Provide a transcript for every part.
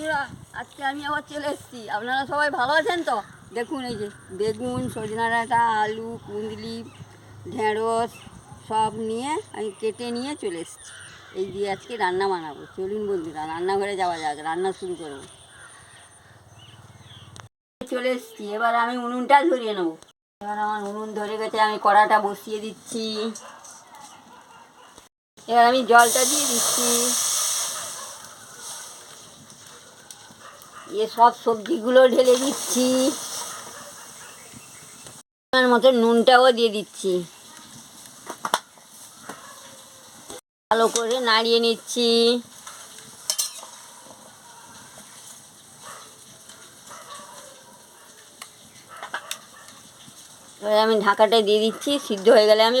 বন্ধুরা, আজকে আমি আবার চলে এসেছি। আপনারা সবাই ভালো আছেন তো? দেখুন এই যে বেগুন, সজনা ডাঁটা, আলু কুন্দলি ঢেঁড়স, সব নিয়ে আমি কেটে নিয়ে চলে এসেছি। এই দিয়ে আজকে রান্না বানাবো। চলুন বন্ধুরা, রান্নাঘরে যাওয়া যাক, রান্না শুরু করব। চলে এসেছি। এবার আমি উনুনটা ধরিয়ে নেব। এবার আমার উনুন ধরে গেছে, আমি কড়াটা বসিয়ে দিচ্ছি। এবার আমি জলটা দিয়ে দিচ্ছি। এ সব সবজিগুলো ঢেলে দিচ্ছি। মতো নুনটাও দিয়ে দিচ্ছি। ভালো করে নাড়িয়ে নিচ্ছি। এবার আমি ঢাকাটা দিয়ে দিচ্ছি, সিদ্ধ হয়ে গেলে আমি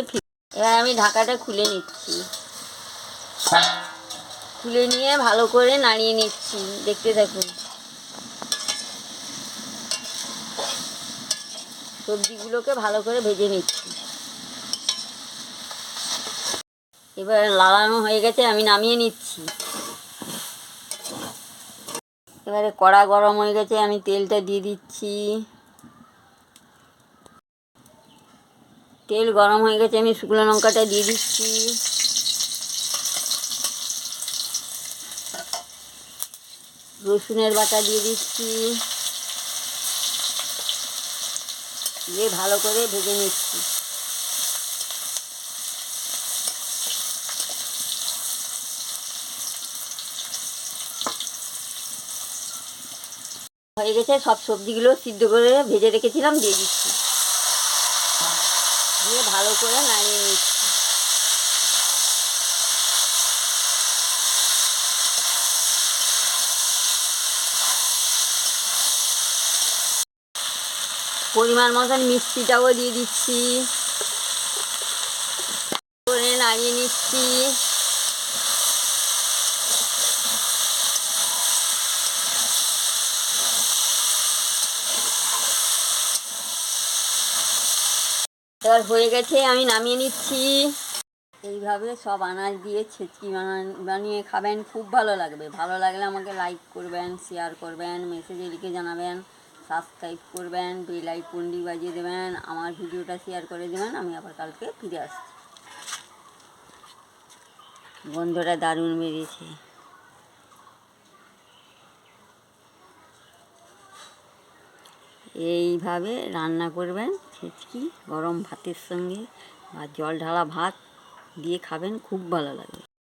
এবার আমি ঢাকাটা খুলে নিচ্ছি। খুলে নিয়ে ভালো করে নাড়িয়ে নিচ্ছি, দেখতে থাকুন। সবজিগুলোকে ভালো করে ভেজে নিচ্ছি। এবার লালানো হয়ে গেছে, আমি নামিয়ে নিচ্ছি। এবারে কড়া গরম হয়ে গেছে, আমি তেলটা দিয়ে দিচ্ছি। তেল গরম হয়ে গেছে, আমি শুকনো লঙ্কাটা দিয়ে দিচ্ছি। রসুনের বাটা দিয়ে দিচ্ছি। দিয়ে ভালো করে ভেজে নিচ্ছি। হয়ে গেছে, সব সবজিগুলো সিদ্ধ করে ভেজে রেখেছিলাম, দিয়ে দিচ্ছি। দিয়ে ভালো করে নাড়িয়ে নিচ্ছি। পরিমাণ মতন মিষ্টিটাও দিয়ে দিচ্ছি। করে নাড়িয়ে নিচ্ছি। এবার হয়ে গেছে, আমি নামিয়ে নিচ্ছি। এইভাবে সব আনাজ দিয়ে ছেচকি বানান- বানিয়ে খাবেন, খুব ভালো লাগবে। ভালো লাগলে আমাকে লাইক করবেন শেয়ার করবেন মেসেজে লিখে জানাবেন। সাবস্ক্রাইব করবেন বেল আইকনটি বাজিয়ে দেবেন, আমার ভিডিওটা শেয়ার করে দেবেন, আমি আবার কালকে ফিরে আসছি। গন্ধটা দারুণ বেরিয়েছে। এইভাবে রান্না করবেন ছেচকি গরম ভাতের সঙ্গে, বা জল ঢালা ভাত দিয়ে খাবেন, খুব ভালো লাগবে